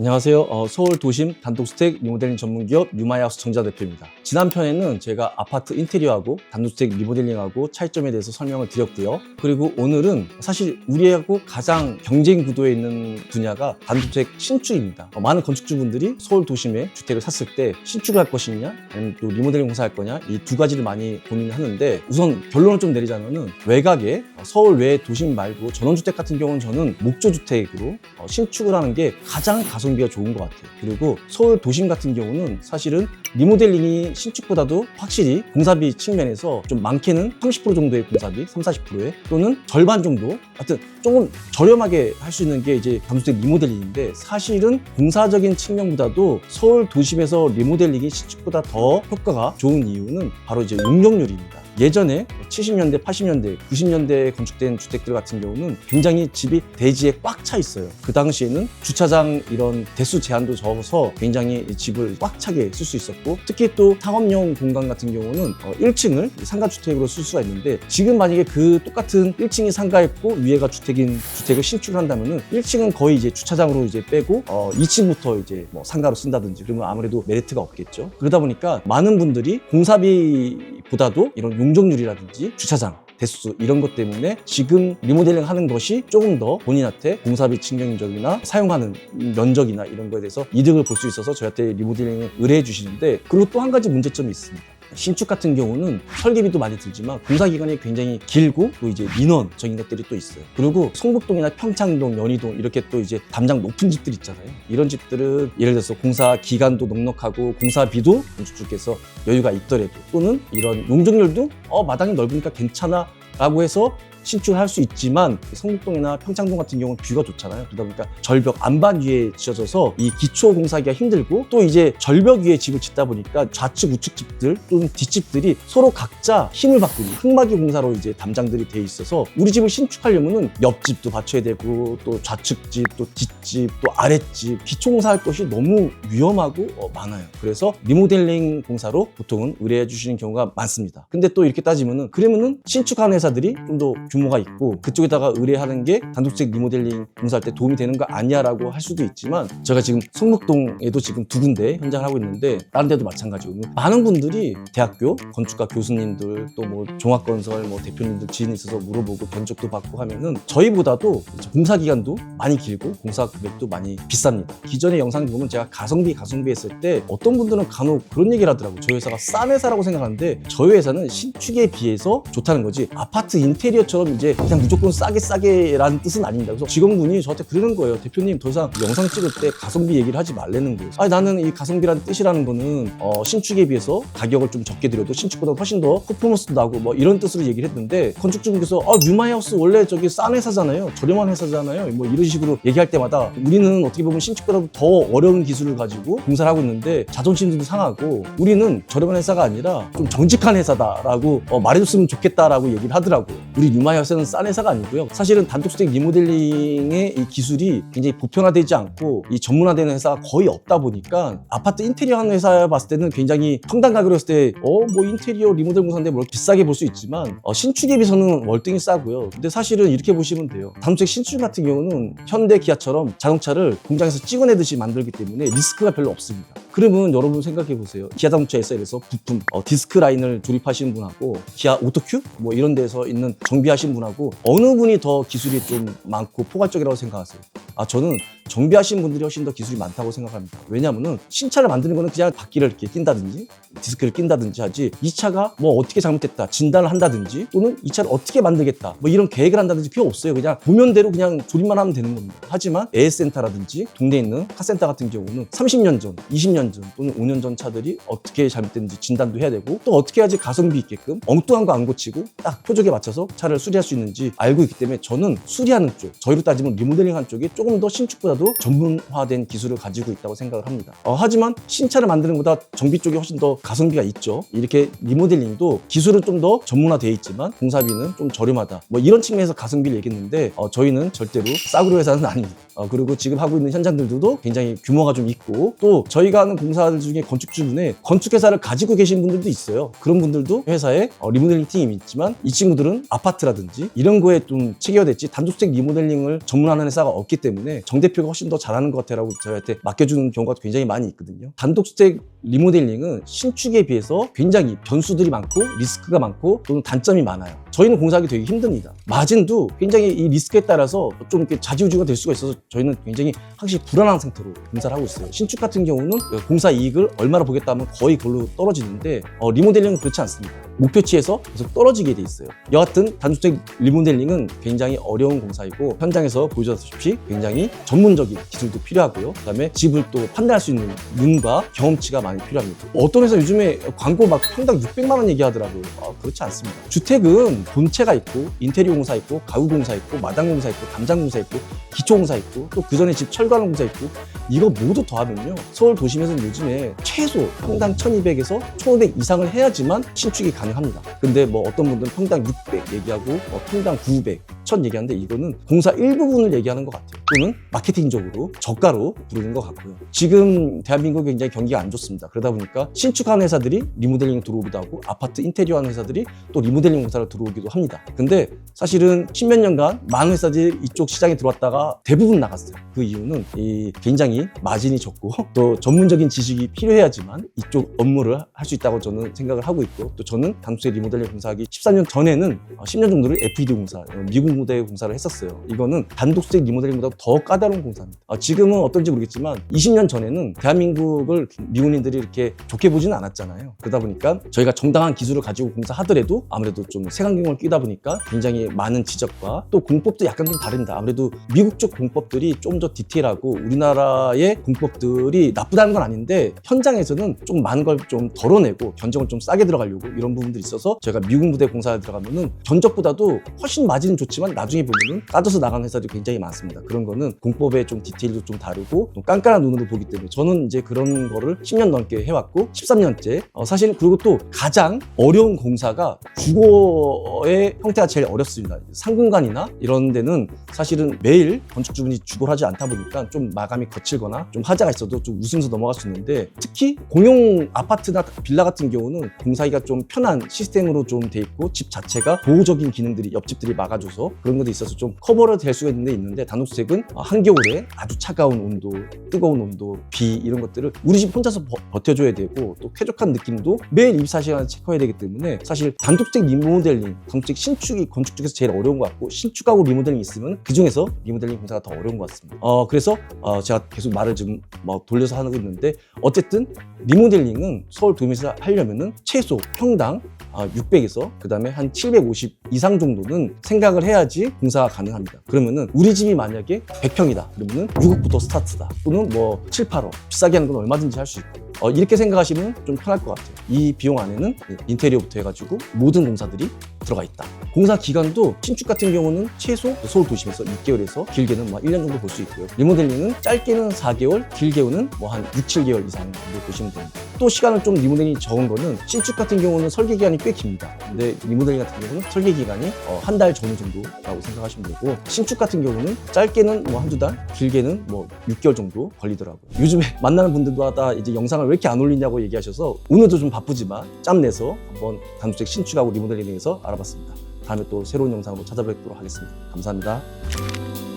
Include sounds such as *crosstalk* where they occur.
안녕하세요. 어, 서울 도심 단독주택 리모델링 전문기업 뉴마이하우스 정자 대표입니다. 지난 편에는 제가 아파트 인테리어하고 단독주택 리모델링하고 차이점에 대해서 설명을 드렸고요. 그리고 오늘은 사실 우리하고 가장 경쟁 구도에 있는 분야가 단독주택 신축입니다. 어, 많은 건축주분들이 서울 도심에 주택을 샀을 때 신축을 할 것이냐 아니면 또 리모델링 공사할 거냐 이 두 가지를 많이 고민하는데 우선 결론을 좀 내리자면은 외곽에 어, 서울 외 도심 말고 전원주택 같은 경우는 저는 목조주택으로 어, 신축을 하는 게 가장 가성 비가 좋은 것 같아요. 그리고 서울 도심 같은 경우는 사실은 리모델링이 신축보다도 확실히 공사비 측면에서 좀 많게는 30% 정도의 공사비, 3, 40%에 또는 절반 정도 하여튼 조금 저렴하게 할 수 있는 게 이제 단독주택 리모델링인데 사실은 공사적인 측면보다도 서울 도심에서 리모델링이 신축보다 더 효과가 좋은 이유는 바로 이제 용적률입니다. 예전에 70년대, 80년대, 90년대에 건축된 주택들 같은 경우는 굉장히 집이 대지에 꽉 차 있어요. 그 당시에는 주차장 이런 대수 제한도 적어서 굉장히 이 집을 꽉 차게 쓸 수 있었고 특히 또 상업용 공간 같은 경우는 어, 1층을 상가주택으로 쓸 수가 있는데 지금 만약에 그 똑같은 1층이 상가였고 위에가 주택인 주택을 신축을 한다면은 1층은 거의 이제 주차장으로 이제 빼고 어, 2층부터 이제 뭐 상가로 쓴다든지 그러면 아무래도 메리트가 없겠죠. 그러다 보니까 많은 분들이 공사비 보다도 이런 용적률이라든지 주차장 대수 이런 것 때문에 지금 리모델링 하는 것이 조금 더 본인한테 공사비 측정적이나 사용하는 면적이나 이런 거에 대해서 이득을 볼 수 있어서 저한테 리모델링을 의뢰해 주시는데 그리고 또 한 가지 문제점이 있습니다. 신축 같은 경우는 설계비도 많이 들지만 공사 기간이 굉장히 길고 또 이제 민원적인 것들이 또 있어요. 그리고 성북동이나 평창동, 연희동 이렇게 또 이제 담장 높은 집들 있잖아요. 이런 집들은 예를 들어서 공사 기간도 넉넉하고 공사비도 건축주께서 여유가 있더라도 또는 이런 용적률도 어 마당이 넓으니까 괜찮아 라고 해서 신축을 할수 있지만 성북동이나 평창동 같은 경우는 뷰가 좋잖아요. 그러다 보니까 절벽 안반 위에 지어져서 이 기초 공사하기가 힘들고 또 이제 절벽 위에 집을 짓다 보니까 좌측 우측 집들 또는 뒷집들이 서로 각자 힘을 바꾸는 흙막이 공사로 이제 담장들이 돼 있어서 우리 집을 신축하려면은 옆집도 받쳐야 되고 또 좌측 집 또 뒷집 또 아랫집 기초 공사할 것이 너무 위험하고 어, 많아요. 그래서 리모델링 공사로 보통은 의뢰해 주시는 경우가 많습니다. 근데 또 이렇게 따지면은 그러면은 신축하는 회사들이 좀 더 규모가 있고 그쪽에다가 의뢰하는 게 단독주택 리모델링 공사할 때 도움이 되는 거 아니야라고 할 수도 있지만 제가 지금 성북동에도 지금 두 군데 현장을 하고 있는데 다른 데도 마찬가지고 많은 분들이 대학교 건축가 교수님들 또 뭐 종합건설 뭐 대표님들 지인이 있어서 물어보고 견적도 받고 하면은 저희보다도 공사 기간도 많이 길고 공사 금액도 많이 비쌉니다. 기존의 영상 보면 제가 가성비 가성비 했을 때 어떤 분들은 간혹 그런 얘기를 하더라고요. 저희 회사가 싼 회사라고 생각하는데 저희 회사는 신축에 비해서 좋다는 거지 아파트 인테리어처럼 이제 그냥 무조건 싸게 싸게라는 뜻은 아닙니다. 그래서 직원분이 저한테 그러는 거예요. 대표님 더 이상 영상 찍을 때 가성비 얘기를 하지 말라는 거예요. 아니 나는 이 가성비라는 뜻이라는 거는 어, 신축에 비해서 가격을 좀 적게 들여도 신축보다 훨씬 더 퍼포먼스도 나고 뭐 이런 뜻으로 얘기를 했는데 건축주분께서 아 뉴마이하우스 원래 저기 싼 회사잖아요. 저렴한 회사잖아요. 뭐 이런 식으로 얘기할 때마다 우리는 어떻게 보면 신축보다 더 어려운 기술을 가지고 공사를 하고 있는데 자존심도 상하고 우리는 저렴한 회사가 아니라 좀 정직한 회사다라고 어, 말해줬으면 좋겠다라고 얘기를 하더라고요. 우리 뉴마 이하우스는 싼 회사가 아니고요. 사실은 단독주택 리모델링의 이 기술이 굉장히 보편화되지 않고 이 전문화되는 회사가 거의 없다 보니까 아파트 인테리어 하는 회사 봤을 때는 굉장히 평당 가격으로 했을 때 어 뭐 인테리어 리모델 공사인데 뭘 비싸게 볼 수 있지만 어, 신축에 비해서는 월등히 싸고요. 근데 사실은 이렇게 보시면 돼요. 단독주택 신축 같은 경우는 현대 기아처럼 자동차를 공장에서 찍어내듯이 만들기 때문에 리스크가 별로 없습니다. 그러면 여러분 생각해 보세요. 기아 자동차에서 이래서 부품, 어, 디스크 라인을 조립하시는 분하고 기아 오토큐 뭐 이런 데서 있는 정비하신 분하고 어느 분이 더 기술이 좀 많고 포괄적이라고 생각하세요? 아 저는 정비하신 분들이 훨씬 더 기술이 많다고 생각합니다. 왜냐하면은 신차를 만드는 거는 그냥 바퀴를 이렇게 낀다든지 디스크를 낀다든지 하지 이 차가 뭐 어떻게 잘못됐다 진단을 한다든지 또는 이 차를 어떻게 만들겠다 뭐 이런 계획을 한다든지 필요 없어요. 그냥 보면대로 그냥 조립만 하면 되는 겁니다. 하지만 에어센터라든지 동네에 있는 카센터 같은 경우는 30년 전, 20년 전 또는 5년 전 차들이 어떻게 잘못됐는지 진단도 해야 되고 또 어떻게 해야지 가성비 있게끔 엉뚱한 거 안 고치고 딱 표적에 맞춰서 차를 수리할 수 있는지 알고 있기 때문에 저는 수리하는 쪽 저희로 따지면 리모델링 한 쪽이 조금 더 신축보다도 전문화된 기술을 가지고 있다고 생각을 합니다. 어, 하지만 신차를 만드는 것보다 정비 쪽이 훨씬 더 가성비가 있죠. 이렇게 리모델링도 기술은 좀 더 전문화되어 있지만 공사비는 좀 저렴하다. 뭐 이런 측면에서 가성비를 얘기했는데 어, 저희는 절대로 싸구려 회사는 아닙니다. 어, 그리고 지금 하고 있는 현장들도 굉장히 규모가 좀 있고 또 저희가 하는 공사들 중에 건축주 중에 건축회사를 가지고 계신 분들도 있어요. 그런 분들도 회사에 어, 리모델링 팀이 있지만 이 친구들은 아파트라든지 이런 거에 좀 체계화됐지 단독주택 리모델링을 전문하는 회사가 없기 때문에 정 대표가 훨씬 더 잘하는 것 같아라고 저희한테 맡겨주는 경우가 굉장히 많이 있거든요. 단독주택 리모델링은 신축에 비해서 굉장히 변수들이 많고 리스크가 많고 또는 단점이 많아요. 저희는 공사하기 되게 힘듭니다. 마진도 굉장히 이 리스크에 따라서 좀 이렇게 좌지우지가 될 수가 있어서 저희는 굉장히 항상 불안한 상태로 공사를 하고 있어요. 신축 같은 경우는 그 공사 이익을 얼마나 보겠다 하면 거의 그걸로 떨어지는데 어, 리모델링은 그렇지 않습니다. 목표치에서 계속 떨어지게 돼 있어요. 여하튼 단주택 리모델링은 굉장히 어려운 공사이고 현장에서 보여줬다시피 굉장히 전문적인 기술도 필요하고요. 그다음에 집을 또 판단할 수 있는 눈과 경험치가 많이 필요합니다. 어떤 회사 요즘에 광고 막 평당 600만 원 얘기하더라고요. 아, 그렇지 않습니다. 주택은 본체가 있고 인테리어 공사 있고 가구 공사 있고 마당 공사 있고 담장 공사 있고 기초 공사 있고 또 그 전에 집 철거하는 공사 있고 이거 모두 더하면요 서울 도심에서는 요즘에 최소 평당 1200에서 1500 이상을 해야지만 신축이 가능합니다. 근데 뭐 어떤 분들은 평당 600 얘기하고 뭐 평당 900 1000 얘기하는데 이거는 공사 일부분을 얘기하는 것 같아요. 또는 마케팅적으로 저가로 부르는 것 같고요. 지금 대한민국 굉장히 경기가 안 좋습니다. 그러다 보니까 신축하는 회사들이 리모델링 들어오기도 하고 아파트 인테리어 하는 회사들이 또 리모델링 공사를 들어오기도 합니다. 근데 사실은 십몇 년간 많은 회사들이 이쪽 시장에 들어왔다가 대부분 나갔어요. 그 이유는 이 굉장히 마진이 적고 *laughs* 또 전문적인 지식이 필요해야지만 이쪽 업무를 할 수 있다고 저는 생각을 하고 있고 또 저는 단수의 리모델링 공사하기 14년 전에는 어, 10년 정도를 FED 공사, 어, 미국 무대 공사를 했었어요. 이거는 단독수직 리모델링보다 더 까다로운 공사입니다. 어, 지금은 어떤지 모르겠지만 20년 전에는 대한민국을 미국인들이 이렇게 좋게 보지는 않았잖아요. 그러다 보니까 저희가 정당한 기술을 가지고 공사하더라도 아무래도 좀 색안경을 끼다 보니까 굉장히 많은 지적과 또 공법도 약간 좀 다릅니다. 아무래도 미국 쪽 공법 들이 좀 더 디테일하고 우리나라의 공법들이 나쁘다는 건 아닌데 현장에서는 좀 많은 걸 좀 덜어내고 견적을 좀 싸게 들어가려고 이런 부분들이 있어서 제가 미국 무대 공사에 들어가면은 견적보다도 훨씬 마진은 좋지만 나중에 보면은 따져서 나가는 회사들이 굉장히 많습니다. 그런 거는 공법의 좀 디테일도 좀 다르고 좀 깐깐한 눈으로 보기 때문에 저는 이제 그런 거를 10년 넘게 해왔고 13년째 어, 사실 그리고 또 가장 어려운 공사가 주거의 형태가 제일 어렵습니다. 상공간이나 이런 데는 사실은 매일 건축주분이 주거를 하지 않다 보니까 좀 마감이 거칠거나 좀 하자가 있어도 좀 웃으면서 넘어갈 수 있는데 특히 공용 아파트나 빌라 같은 경우는 공사하기가 좀 편한 시스템으로 좀 돼 있고 집 자체가 보호적인 기능들이 옆집들이 막아줘서 그런 것도 있어서 좀 커버를 될 수가 있는 데 있는데 단독주택은 어, 한겨울에 아주 차가운 온도, 뜨거운 온도, 비 이런 것들을 우리 집 혼자서 버, 버텨줘야 되고 또 쾌적한 느낌도 매일 24시간 체크해야 되기 때문에 사실 단독주택 리모델링, 단독주택 신축이 건축 중에서 제일 어려운 것 같고 신축하고 리모델링 있으면 그 중에서 리모델링 공사가 더 어려운 것 같습니다. 어 그래서 어, 제가 계속 말을 지금 막 돌려서 하고 있는데 어쨌든 리모델링은 서울 도심에서 하려면은 최소 평당 600에서 그 다음에 한 750 이상 정도는 생각을 해야지 공사가 가능합니다. 그러면은 우리 집이 만약에 100평이다. 그러면은 6억부터 스타트다. 또는 뭐 7, 8억. 비싸게 하는 건 얼마든지 할 수 있고. 어, 이렇게 생각하시면 좀 편할 것 같아요. 이 비용 안에는 인테리어부터 해가지고 모든 공사들이 들어가 있다. 공사 기간도 신축 같은 경우는 최소 서울 도심에서 6개월에서 길게는 뭐 1년 정도 볼 수 있고요. 리모델링은 짧게는 4개월, 길게는 뭐 한 6, 7개월 이상 정도 보시면 됩니다. 또 시간을 좀 리모델링이 적은 거는 신축 같은 경우는 설계 기간이 꽤 깁니다. 근데 리모델링 같은 경우는 설계 기간이 어, 한달 전후 정도라고 생각하시면 되고 신축 같은 경우는 짧게는 뭐 한두 달, 길게는 뭐 6개월 정도 걸리더라고요. 요즘에 *laughs* 만나는 분들마다 이제 영상을 왜 이렇게 안 올리냐고 얘기하셔서 오늘도 좀 바쁘지만 짬 내서 한번 단독주택 신축하고 리모델링에 대해서 알아봤습니다. 다음에 또 새로운 영상으로 찾아뵙도록 하겠습니다. 감사합니다.